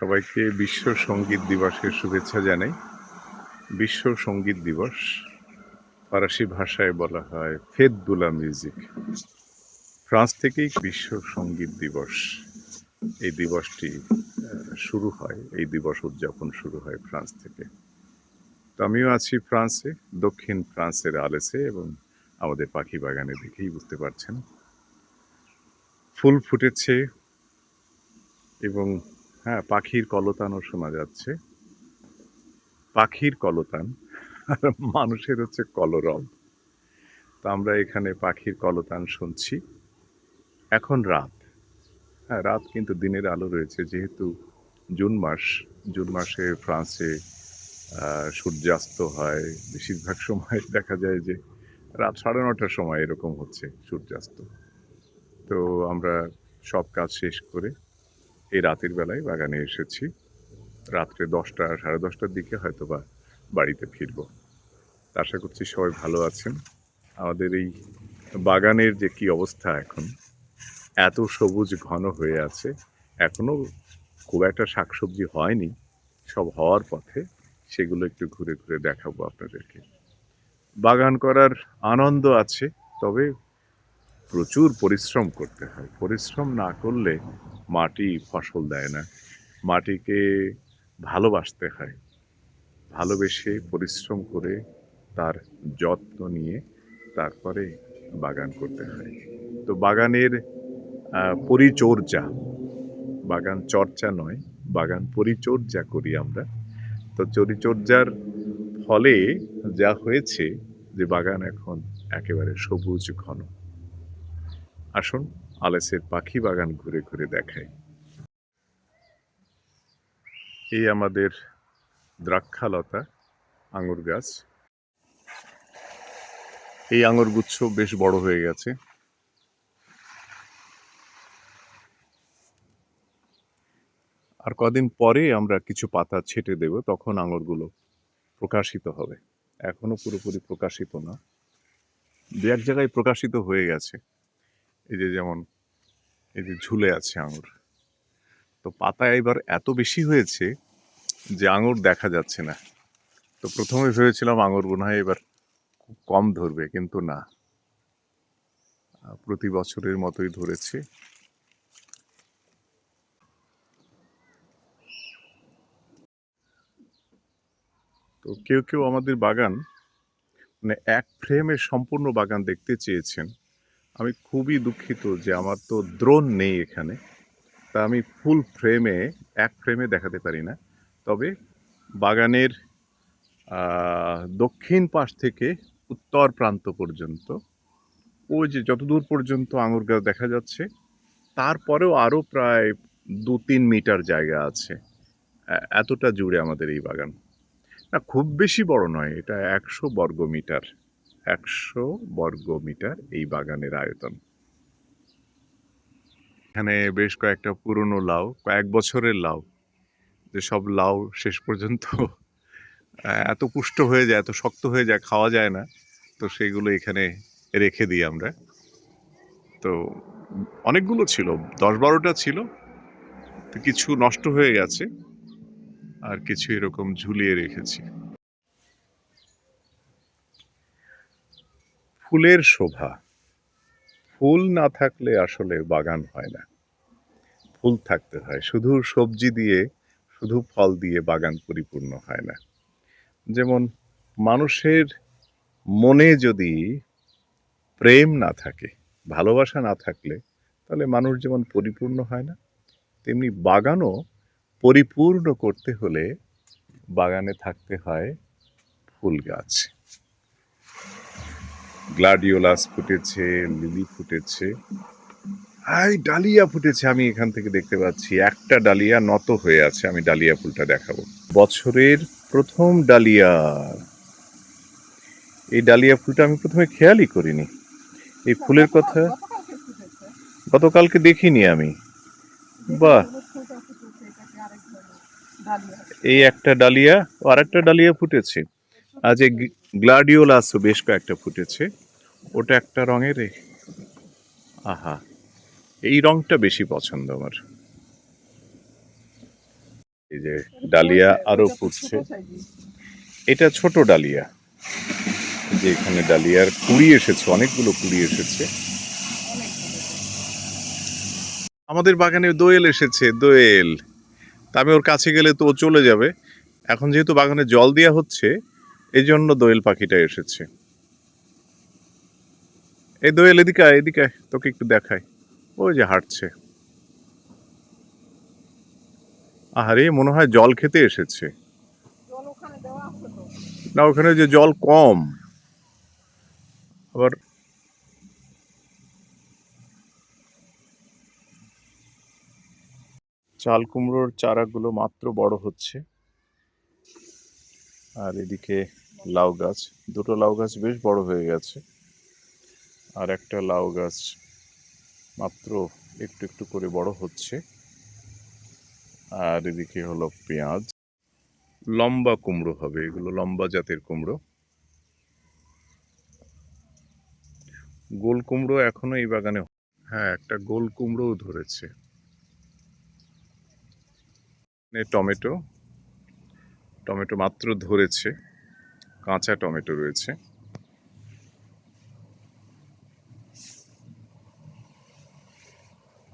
সবাইকে বিশ্ব সংগীত দিবসের শুভেচ্ছা জানাই। বিশ্ব সংগীত দিবস, ফরাসি ভাষায় বলা হয় ফেদুলা মিউজিক। ফ্রান্স থেকেই বিশ্ব সংগীত দিবস। এই দিবসটি শুরু হয়, এই দিবস উদযাপন শুরু হয় ফ্রান্স থেকে। তো আমিও আছি ফ্রান্সে, দক্ষিণ ফ্রান্সের আলেসে এবং আমাদের পাখি বাগানে দেখেই বুঝতে পারছেন। ফুল ফুটেছে এবং হ্যাঁ পাখির কলতানও শোনা যাচ্ছে। পাখির কলতান, আর মানুষের হচ্ছে কলরব। তো আমরা এখানে পাখির কলতান শুনছি। এখন রাত। হ্যাঁ রাত কিন্তু দিনের আলো রয়েছে, যেহেতু জুন মাস। জুন মাসে ফ্রান্সে সূর্যাস্ত হয়। বেশিরভাগ সময় দেখা যায় যে রাত সাড়ে নটার সময় এরকম হচ্ছে সূর্যাস্ত। তো আমরা সব কাজ শেষ করে এই রাতের বেলায় বাগানে এসেছি। রাত্রে দশটা, সাড়ে দশটার দিকে হয়তো বা বাড়িতে ফিরব। আশা করছি সবাই ভালো আছেন। আমাদের এই বাগানের যে কি অবস্থা এখন, এত সবুজ ঘন হয়ে আছে এখনও খুব একটা শাকসবজি হয়নি। সব হওয়ার পথে সেগুলো একটু ঘুরে ঘুরে দেখাবো আপনাদেরকে। বাগান করার আনন্দ আছে, তবে প্রচুর পরিশ্রম করতে হয়। পরিশ্রম না করলে মাটি ফসল দেয় না। মাটিকে ভালোবাসতে হয়। ভালোবেসে পরিশ্রম করে তার যত্ন নিয়ে তারপরে বাগান করতে হয়। তো বাগানের পরিচর্যা, বাগান চর্চা নয়, বাগান পরিচর্যা করি আমরা। তো পরিচর্যার ফলে যা হয়েছে যে বাগান এখন একেবারে সবুজ ঘন। আসুন, আলেসের পাখি বাগান ঘুরে ঘুরে দেখাই। এই আমাদের দ্রাক্ষালতা আঙুর গাছ। এই আঙুর গুচ্ছ বেশ বড় হয়ে গেছে। আর কদিন পরে আমরা কিছু পাতা ছেটে দেব, তখন আঙুরগুলো প্রকাশিত হবে। এখনও পুরোপুরি প্রকাশিত না। দু এক জায়গায় প্রকাশিত হয়ে গেছে। এই যে যেমন, এই যে ঝুলে আছে আঙুর। তো পাতা এবার এত বেশি হয়েছে যে আঙুর দেখা যাচ্ছে না। তো প্রথমে ভেবেছিলাম আঙুর মনে হয় এবার খুব কম ধরবে, কিন্তু না। প্রতি বছরের মতোই ধরেছে। তো কেউ কেউ আমাদের বাগান মানে এক ফ্রেমে সম্পূর্ণ বাগান দেখতে চেয়েছেন। আমি খুবই দুঃখিত যে আমার তো দ্রোন নেই এখানে। তা আমি ফুল ফ্রেমে এক ফ্রেমে দেখাতে পারি না। তবে বাগানের দক্ষিণ পাশ থেকে উত্তর প্রান্ত পর্যন্ত, ওই যে যতদূর পর্যন্ত আঙুর গাছ দেখা যাচ্ছে, তারপরেও আরও প্রায় দু তিন মিটার জায়গা আছে। এতটা জুড়ে আমাদের এই বাগান। না, খুব বেশি বড় নয়, এটা একশো বর্গ মিটার একশো বর্গ মিটার এই বাগানের আয়তন। এখানে বেশ কয়েকটা পুরনো লাউ, কয়েক বছরের লাউ। যে সব লাউ শেষ পর্যন্ত এত পুষ্ট হয়ে যায়, এত শক্ত হয়ে যায়, খাওয়া যায় না। তো সেইগুলো এখানে রেখে দিই আমরা। তো অনেকগুলো ছিল, দশ বারোটা ছিল। তো কিছু নষ্ট হয়ে গেছে, আর কিছু এরকম ঝুলিয়ে রেখেছি। ফুলের শোভা। ফুল না থাকলে আসলে বাগান হয় না। ফুল থাকতে হয়, শুধু সবজি দিয়ে, শুধু ফল দিয়ে বাগান পরিপূর্ণ হয় না। যেমন মানুষের মনে যদি প্রেম না থাকে, ভালোবাসা না থাকলে, তাহলে মানুষ যেমন পরিপূর্ণ হয় না, তেমনি বাগানও পরিপূর্ণ করতে হলে বাগানে থাকতে হয় ফুল গাছ। গ্লাডিওলাস ফুটেছে, লিলি ফুটেছে। আই, ডালিয়া ফুটেছে আমি এখান থেকে দেখতে পাচ্ছি। একটা ডালিয়া নত হয়ে আছে, আমি ডালিয়া ফুলটা দেখাবো। বছরের প্রথম ডালিয়া। এই ডালিয়া ফুলটা আমি প্রথমে খেয়ালই করিনি। এই ফুলের কথা গতকালকে দেখিনি আমি। বাহ! এই একটা ডালিয়া ও আরেকটা ডালিয়া ফুটেছে। আজ এই গ্লাডিওলাসও বেশ কয়েকটা ফুটেছে। ওটা একটা রঙের আহা, এই রংটা বেশি পছন্দ আমার। এই যে ডালিয়া আরও ফুটছে। এটা ছোট ডালিয়া। যে এখানে ডালিয়ার কুড়ি এসেছে, অনেকগুলো কুড়ি এসেছে। আমাদের বাগানে দোয়েল এসেছে, দোয়েল। তা আমি ওর কাছে গেলে তো ও চলে যাবে। এখন যেহেতু বাগানে জল দেওয়া হচ্ছে এই জন্য দোয়েল পাখিটা এসেছে। এই দোয়েল এদিকে আয় এদিকে আয়, তোকে একটু দেখাই। ওই যে হাঁটছে। আহারে মনে হয় জল খেতে এসেছে। না ওখানে যে জল কম। আবার চাল কুমড়োর চারাগুলো মাত্র বড় হচ্ছে। আর এদিকে লাউ গাছ দুটো লাউ গাছ বেশ বড় হয়ে গেছে। আর একটা লাউ গাছ মাত্র একটু একটু করে বড় হচ্ছে। আর এদিকে হলো পেঁয়াজ। লম্বা কুমড়ো হবে, এগুলো লম্বা জাতের কুমড়ো। গোল কুমড়ো এখনও এই বাগানে হ্যাঁ একটা গোল কুমড়োও ধরেছে। টমেটো। টমেটো মাত্র ধরেছে। কাঁচা টমেটো রয়েছে।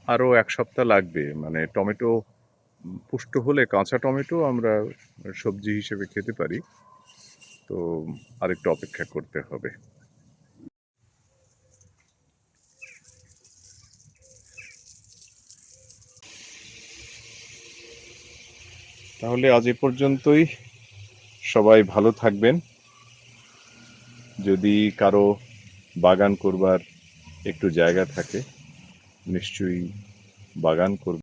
আরও এক সপ্তাহ লাগবে। মানে টমেটো পুষ্ট হলে কাঁচা টমেটো আমরা সবজি হিসেবে খেতে পারি। তো আরেকটু অপেক্ষা করতে হবে। তাহলে আজ এ পর্যন্তই। সবাই ভালো থাকবেন। যদি কারও বাগান করবার একটু জায়গা থাকে নিশ্চয়ই বাগান করবে।